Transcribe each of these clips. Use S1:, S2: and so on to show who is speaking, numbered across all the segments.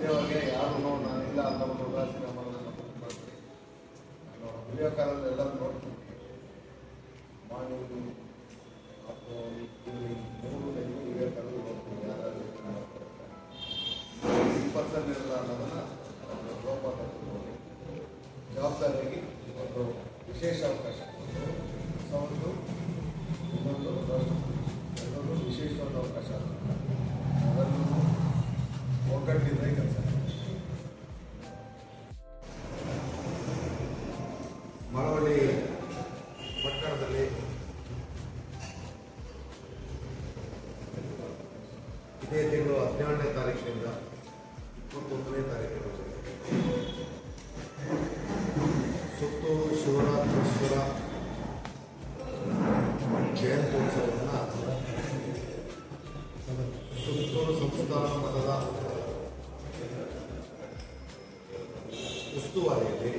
S1: ಇಲ್ಲಿಯವರೆಗೆ ಯಾರು ಇಲ್ಲ ಅಂತ ಒಂದು ಉದಾಸೀನ ಮಾಡೋದನ್ನು ವಿಡಿಯೋ ಕಾಲಲ್ಲಿ ಎಲ್ಲರೂ ನೋಡ್ತೀನಿ. ಮಾರ್ನಿಂಗ್ ಮತ್ತು ಮೂರು ಜನರು ಹಿರಿಯ ಕಾಲಲ್ಲಿ ನೋಡ್ತೀನಿ. ಯಾರಾದರೂ ಈ ಪರ್ಸನ್ ಇರಲ್ಲ ಅನ್ನೋದನ್ನು ಒಂದು ಲೋಪ ತಗೊಂಡು ಜವಾಬ್ದಾರಿಯಾಗಿ ಒಂದು ವಿಶೇಷ ಅವಕಾಶ ಸೊ ಒಂದು ಇನ್ನೊಂದು ಇನ್ನೊಂದು ವಿಶೇಷವಾದ ಅವಕಾಶ
S2: ಮಳವಳ್ಳಿ ಪಟ್ಟಣದಲ್ಲಿ ಇದೇ ತಿಂಗಳು ಹದಿನೇಳನೇ ತಾರೀಕಿನಿಂದ ಇಪ್ಪತ್ತೊಂದನೇ ತಾರೀಕಿನವರೆಗೆ. ಸುತ್ತೂರು ಶಿವರಾತ್ರೀಶ್ವರ ಜಯಂತ್ಯೋತ್ಸವವನ್ನು ಸುತ್ತೂರು ಸಂಸ್ಥಾನ ಮಠದ ಉಸ್ತುವಾರಿಯಲ್ಲಿ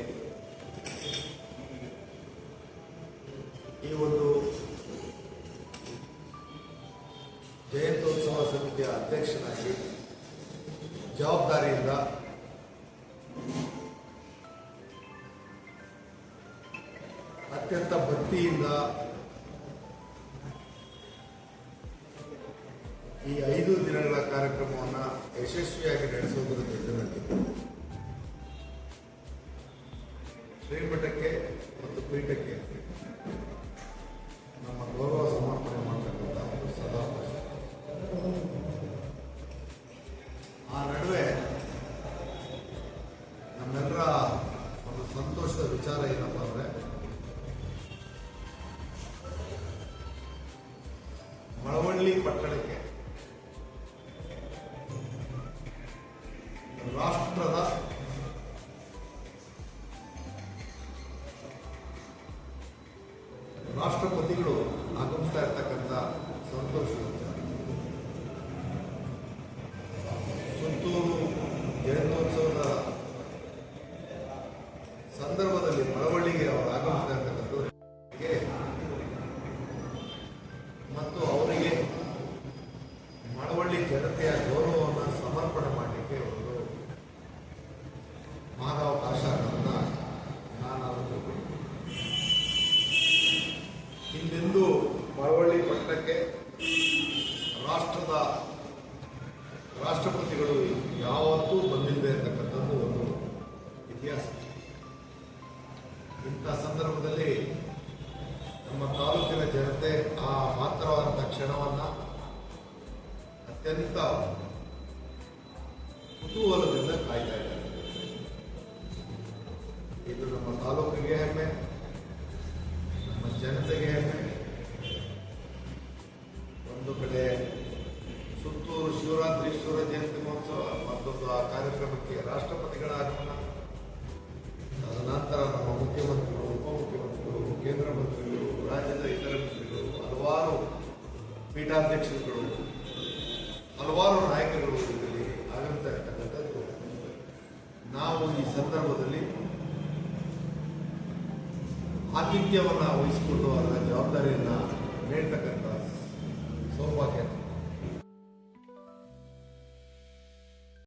S2: ಜಯಂತ್ಯೋತ್ಸವ ಸಮಿತಿಯ ಅಧ್ಯಕ್ಷನಾಗಿ ಜವಾಬ್ದಾರಿಯಿಂದ ಅತ್ಯಂತ ಭಕ್ತಿಯಿಂದ ಈ ಐದು ದಿನಗಳ ಕಾರ್ಯಕ್ರಮವನ್ನು ಯಶಸ್ವಿಯಾಗಿ ನಡೆಸುವುದರ ಜೊತೆಯಲ್ಲಿ ಮಳವಳ್ಳಿ ಪಟ್ಟಣಕ್ಕೆ ರಾಷ್ಟ್ರದ ರಾಷ್ಟ್ರಪತಿಗಳು ಜನತೆಯ ಗೌರವವನ್ನು ಸಮರ್ಪಣೆ ಮಾಡಲಿಕ್ಕೆ ಒಂದು ಮಹಾವಕಾಶ ಅನ್ನೋದನ್ನ ನಾನು ಹಿಂದೆಂದೂ ಮಳವಳ್ಳಿ ಪಟ್ಟಣಕ್ಕೆ ರಾಷ್ಟ್ರದ ರಾಷ್ಟ್ರಪತಿಗಳು ಯಾವತ್ತೂ ಬಂದಿಲ್ಲದೆ ಇರತಕ್ಕಂಥದ್ದು ಒಂದು ಇತಿಹಾಸ. ಇಂಥ ಸಂದರ್ಭದಲ್ಲಿ ಅತ್ಯಂತ ಕುತೂಹಲದಿಂದ ಕಾಯ್ತಾ ಇದ್ದಾರೆ. ಇದು ನಮ್ಮ ತಾಲೂಕಿಗೆ ಹೆಮ್ಮೆ, ನಮ್ಮ ಜನತೆಗೆ ಹೆಮ್ಮೆ. ಒಂದು ಕಡೆ ಸುತ್ತೂರು ಶಿವರಾತ್ರೀಶ್ವರ ಜಯಂತಿ ಮಹೋತ್ಸವ, ಮತ್ತೊಂದು ಆ ಕಾರ್ಯಕ್ರಮಕ್ಕೆ ರಾಷ್ಟ್ರಪತಿಗಳ ಆಗಮನ ತದನಂತರ ನಮ್ಮ ಮುಖ್ಯಮಂತ್ರಿಗಳು, ಉಪಮುಖ್ಯಮಂತ್ರಿಗಳು, ಕೇಂದ್ರ ಮಂತ್ರಿಗಳು, ರಾಜ್ಯದ ಇತರ ಮಂತ್ರಿಗಳು, ಹಲವಾರು ಪೀಠಾಧ್ಯಕ್ಷರುಗಳು ಹಲವಾರು ನಾಯಕರು ಇದರಲ್ಲಿ ಆಗಮಿಸ್ತಾ ಇರ್ತಕ್ಕಂಥದ್ದು ನಾವು ಈ ಸಂದರ್ಭದಲ್ಲಿ ಆತಿಥ್ಯವನ್ನು ವಹಿಸಿಕೊಂಡು ಅದರ ಜವಾಬ್ದಾರಿಯನ್ನು